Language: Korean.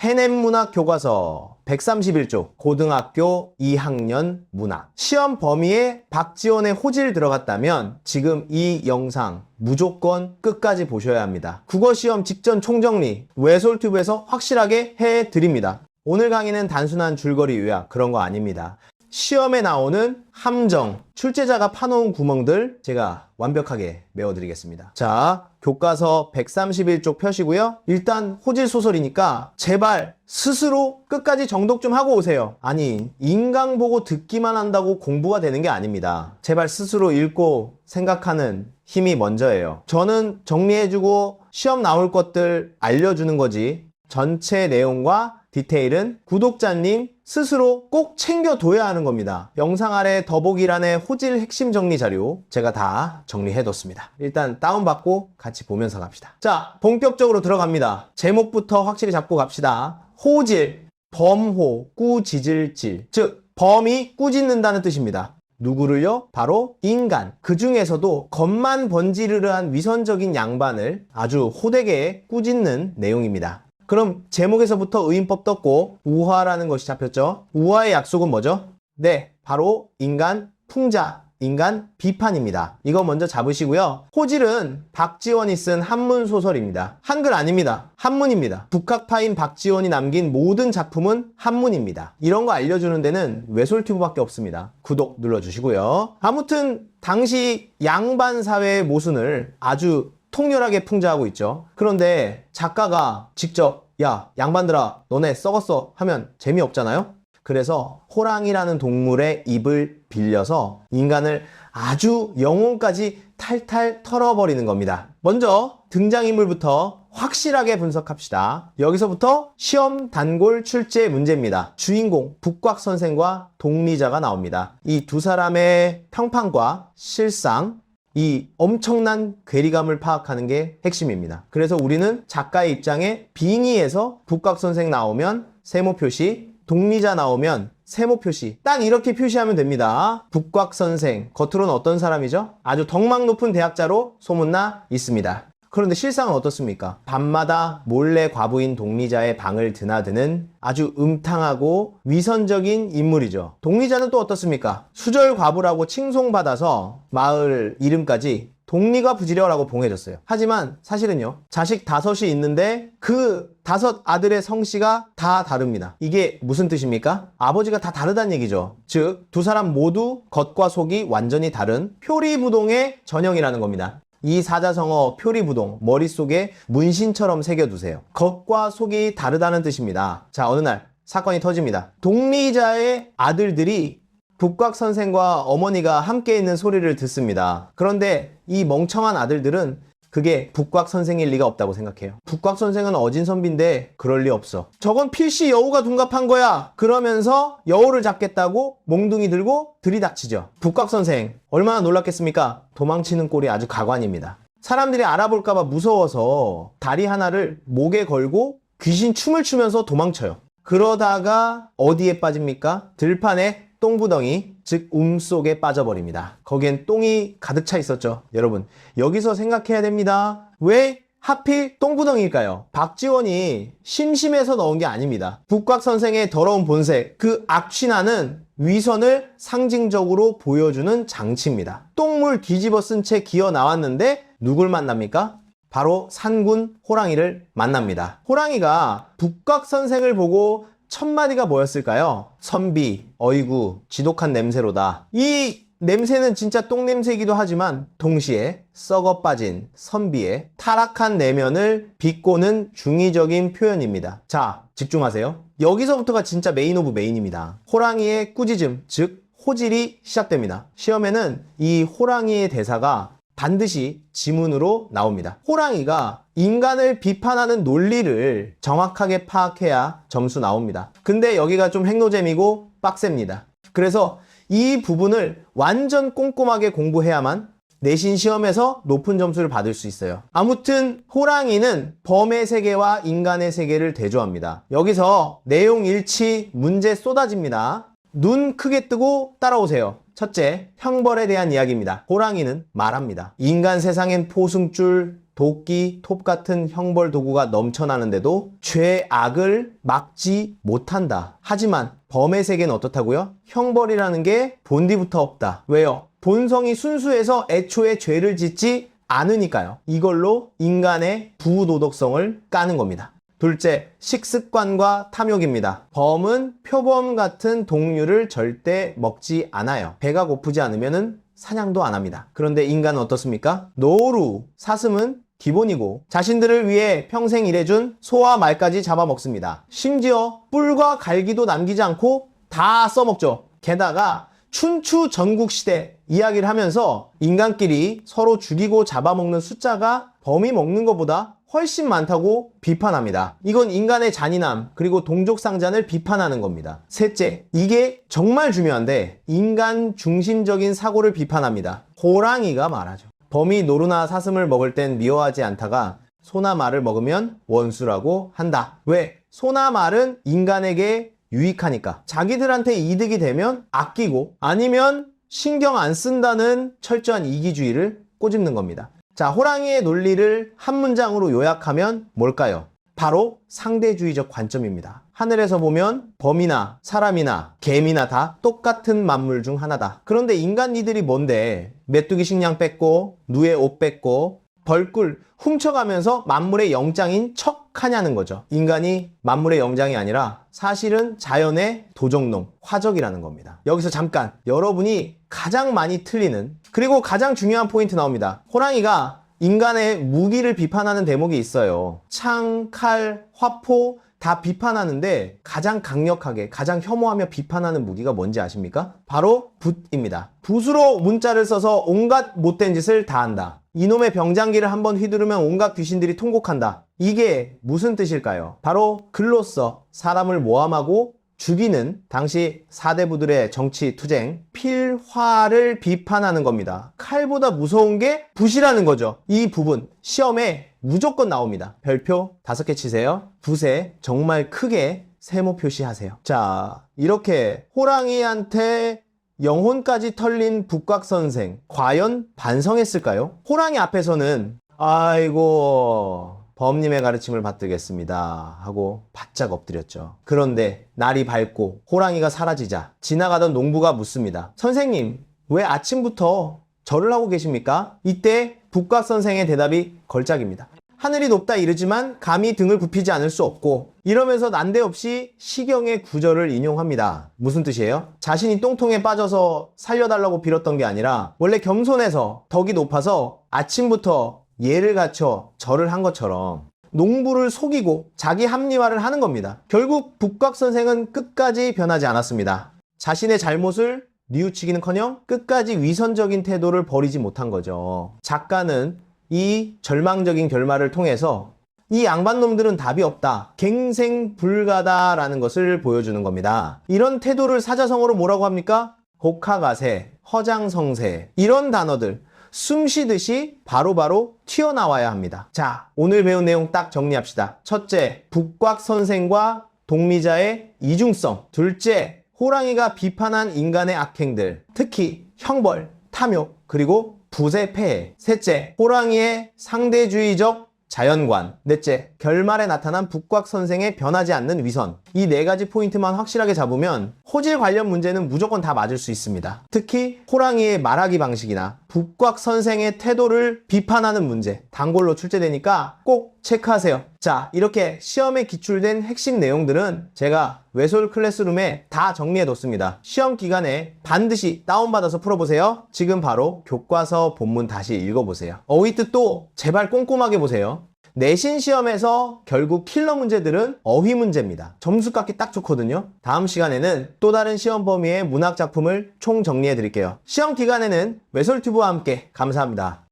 해냄문학 교과서 131쪽 고등학교 2학년 문학 시험 범위에 박지원의 호질 들어갔다면 지금 이 영상 무조건 끝까지 보셔야 합니다. 국어 시험 직전 총정리 외솔튜브에서 확실하게 해 드립니다. 오늘 강의는 단순한 줄거리 요약 그런 거 아닙니다. 시험에 나오는 함정, 출제자가 파놓은 구멍들 제가 완벽하게 메워드리겠습니다. 자, 교과서 131쪽 펴시고요. 일단 호질 소설이니까 제발 스스로 끝까지 정독 좀 하고 오세요. 아니, 인강 보고 듣기만 한다고 공부가 되는 게 아닙니다. 제발 스스로 읽고 생각하는 힘이 먼저예요. 저는 정리해주고 시험 나올 것들 알려주는 거지. 전체 내용과 디테일은 구독자님 스스로 꼭 챙겨둬야 하는 겁니다. 영상 아래 더보기란에 호질 핵심 정리 자료 제가 다 정리해뒀습니다. 일단 다운받고 같이 보면서 갑시다. 자, 본격적으로 들어갑니다. 제목부터 확실히 잡고 갑시다. 호질, 범호, 꾸짖을질. 즉, 범이 꾸짖는다는 뜻입니다. 누구를요? 바로 인간. 그 중에서도 겉만 번지르르한 위선적인 양반을 아주 호되게 꾸짖는 내용입니다. 그럼 제목에서부터 의인법 떴고 우화라는 것이 잡혔죠. 우화의 약속은 뭐죠? 네, 바로 인간 풍자, 인간 비판입니다. 이거 먼저 잡으시고요. 호질은 박지원이 쓴 한문 소설입니다. 한글 아닙니다. 한문입니다. 북학파인 박지원이 남긴 모든 작품은 한문입니다. 이런 거 알려주는 데는 외솔튜브밖에 없습니다. 구독 눌러주시고요. 아무튼 당시 양반 사회의 모순을 아주 통렬하게 풍자하고 있죠. 그런데 작가가 직접 야 양반들아 너네 썩었어 하면 재미없잖아요. 그래서 호랑이라는 동물의 입을 빌려서 인간을 아주 영혼까지 탈탈 털어버리는 겁니다. 먼저 등장인물부터 확실하게 분석합시다. 여기서부터 시험 단골 출제 문제입니다. 주인공 북곽 선생과 동리자가 나옵니다. 이 두 사람의 평판과 실상, 이 엄청난 괴리감을 파악하는 게 핵심입니다. 그래서 우리는 작가의 입장에 빙의해서 북각 선생 나오면 세모 표시, 동리자 나오면 세모 표시. 딱 이렇게 표시하면 됩니다. 북곽 선생, 겉으로는 어떤 사람이죠? 아주 덕망 높은 대학자로 소문나 있습니다. 그런데 실상은 어떻습니까? 밤마다 몰래 과부인 동리자의 방을 드나드는 아주 음탕하고 위선적인 인물이죠. 동리자는 또 어떻습니까? 수절 과부라고 칭송받아서 마을 이름까지 동리가 부지려라고 봉해졌어요. 하지만 사실은요, 자식 다섯이 있는데 그 다섯 아들의 성씨가 다 다릅니다. 이게 무슨 뜻입니까? 아버지가 다 다르다는 얘기죠. 즉, 두 사람 모두 겉과 속이 완전히 다른 표리부동의 전형이라는 겁니다. 이 사자성어 표리부동 머릿속에 문신처럼 새겨두세요. 겉과 속이 다르다는 뜻입니다. 자, 어느 날 사건이 터집니다. 동리자의 아들들이 북곽 선생과 어머니가 함께 있는 소리를 듣습니다. 그런데 이 멍청한 아들들은 그게 북곽 선생일 리가 없다고 생각해요. 북곽 선생은 어진 선비인데 그럴 리 없어. 저건 필시 여우가 둔갑한 거야. 그러면서 여우를 잡겠다고 몽둥이 들고 들이닥치죠. 북곽 선생 얼마나 놀랐겠습니까? 도망치는 꼴이 아주 가관입니다. 사람들이 알아볼까봐 무서워서 다리 하나를 목에 걸고 귀신 춤을 추면서 도망쳐요. 그러다가 어디에 빠집니까? 들판에 똥구덩이, 즉, 움 속에 빠져버립니다. 거기엔 똥이 가득 차 있었죠. 여러분, 여기서 생각해야 됩니다. 왜 하필 똥구덩이일까요? 박지원이 심심해서 넣은 게 아닙니다. 북곽 선생의 더러운 본색, 그 악취나는 위선을 상징적으로 보여주는 장치입니다. 똥물 뒤집어 쓴 채 기어 나왔는데 누굴 만납니까? 바로 산군 호랑이를 만납니다. 호랑이가 북곽 선생을 보고 첫 마디가 뭐였을까요? 선비, 어이구, 지독한 냄새로다. 이 냄새는 진짜 똥냄새이기도 하지만 동시에 썩어 빠진 선비의 타락한 내면을 비꼬는 중의적인 표현입니다. 자, 집중하세요. 여기서부터가 진짜 메인 오브 메인입니다. 호랑이의 꾸짖음, 즉 호질이 시작됩니다. 시험에는 이 호랑이의 대사가 반드시 지문으로 나옵니다. 호랑이가 인간을 비판하는 논리를 정확하게 파악해야 점수 나옵니다. 근데 여기가 좀 핵노잼이고 빡셉니다. 그래서 이 부분을 완전 꼼꼼하게 공부해야만 내신 시험에서 높은 점수를 받을 수 있어요. 아무튼 호랑이는 범의 세계와 인간의 세계를 대조합니다. 여기서 내용 일치 문제 쏟아집니다. 눈 크게 뜨고 따라오세요. 첫째, 형벌에 대한 이야기입니다. 호랑이는 말합니다. 인간 세상엔 포승줄, 도끼, 톱 같은 형벌 도구가 넘쳐나는데도 죄악을 막지 못한다. 하지만 범의 세계는 어떻다고요? 형벌이라는 게 본디부터 없다. 왜요? 본성이 순수해서 애초에 죄를 짓지 않으니까요. 이걸로 인간의 부도덕성을 까는 겁니다. 둘째, 식습관과 탐욕입니다. 범은 표범 같은 동류를 절대 먹지 않아요. 배가 고프지 않으면 사냥도 안 합니다. 그런데 인간은 어떻습니까? 노루, 사슴은 기본이고 자신들을 위해 평생 일해준 소와 말까지 잡아먹습니다. 심지어 뿔과 갈기도 남기지 않고 다 써먹죠. 게다가 춘추 전국시대 이야기를 하면서 인간끼리 서로 죽이고 잡아먹는 숫자가 범이 먹는 것보다 훨씬 많다고 비판합니다. 이건 인간의 잔인함, 그리고 동족상잔을 비판하는 겁니다. 셋째, 이게 정말 중요한데, 인간 중심적인 사고를 비판합니다. 호랑이가 말하죠. 범이 노루나 사슴을 먹을 땐 미워하지 않다가 소나 말을 먹으면 원수라고 한다. 왜? 소나 말은 인간에게 유익하니까. 자기들한테 이득이 되면 아끼고 아니면 신경 안 쓴다는 철저한 이기주의를 꼬집는 겁니다. 자, 호랑이의 논리를 한 문장으로 요약하면 뭘까요? 바로 상대주의적 관점입니다. 하늘에서 보면 범이나 사람이나 개미나 다 똑같은 만물 중 하나다. 그런데 인간 이들이 뭔데? 메뚜기 식량 뺏고, 누에 옷 뺏고, 벌꿀 훔쳐가면서 만물의 영장인 척 하냐는 거죠. 인간이 만물의 영장이 아니라 사실은 자연의 도적놈, 화적이라는 겁니다. 여기서 잠깐 여러분이 가장 많이 틀리는 그리고 가장 중요한 포인트 나옵니다. 호랑이가 인간의 무기를 비판하는 대목이 있어요. 창, 칼, 화포 다 비판하는데 가장 강력하게 가장 혐오하며 비판하는 무기가 뭔지 아십니까? 바로 붓입니다. 붓으로 문자를 써서 온갖 못된 짓을 다 한다. 이놈의 병장기를 한번 휘두르면 온갖 귀신들이 통곡한다. 이게 무슨 뜻일까요? 바로 글로써 사람을 모함하고 죽이는 당시 사대부들의 정치 투쟁 필화를 비판하는 겁니다. 칼보다 무서운 게 붓이라는 거죠. 이 부분 시험에 무조건 나옵니다. 별표 다섯 개 치세요. 붓에 정말 크게 세모 표시하세요. 자, 이렇게 호랑이한테 영혼까지 털린 북곽 선생 과연 반성했을까요? 호랑이 앞에서는 아이고 범님의 가르침을 받들겠습니다 하고 바짝 엎드렸죠. 그런데 날이 밝고 호랑이가 사라지자 지나가던 농부가 묻습니다. 선생님 왜 아침부터 절을 하고 계십니까? 이때 북곽 선생의 대답이 걸작입니다. 하늘이 높다 이르지만 감히 등을 굽히지 않을 수 없고 이러면서 난데없이 시경의 구절을 인용합니다. 무슨 뜻이에요? 자신이 똥통에 빠져서 살려달라고 빌었던 게 아니라 원래 겸손해서 덕이 높아서 아침부터 예를 갖춰 절을 한 것처럼 농부를 속이고 자기 합리화를 하는 겁니다. 결국 북곽 선생은 끝까지 변하지 않았습니다. 자신의 잘못을 뉘우치기는커녕 끝까지 위선적인 태도를 버리지 못한 거죠. 작가는 이 절망적인 결말을 통해서 이 양반놈들은 답이 없다. 갱생 불가다라는 것을 보여주는 겁니다. 이런 태도를 사자성어로 뭐라고 합니까? 복하가세, 허장성세 이런 단어들 숨 쉬듯이 바로바로 튀어나와야 합니다. 자, 오늘 배운 내용 딱 정리합시다. 첫째, 북곽 선생과 동미자의 이중성. 둘째, 호랑이가 비판한 인간의 악행들. 특히 형벌, 탐욕, 그리고 붓의 폐해. 셋째, 호랑이의 상대주의적 자연관. 넷째, 결말에 나타난 북곽 선생의 변하지 않는 위선. 이 네 가지 포인트만 확실하게 잡으면 호질 관련 문제는 무조건 다 맞을 수 있습니다. 특히 호랑이의 말하기 방식이나 북곽 선생의 태도를 비판하는 문제. 단골로 출제되니까 꼭 체크하세요. 자, 이렇게 시험에 기출된 핵심 내용들은 제가 외솔 클래스룸에 다 정리해 뒀습니다. 시험 기간에 반드시 다운받아서 풀어보세요. 지금 바로 교과서 본문 다시 읽어보세요. 어휘 뜻도 제발 꼼꼼하게 보세요. 내신 시험에서 결국 킬러 문제들은 어휘 문제입니다. 점수 깎기 딱 좋거든요. 다음 시간에는 또 다른 시험 범위의 문학 작품을 총 정리해 드릴게요. 시험 기간에는 외솔튜브와 함께 감사합니다.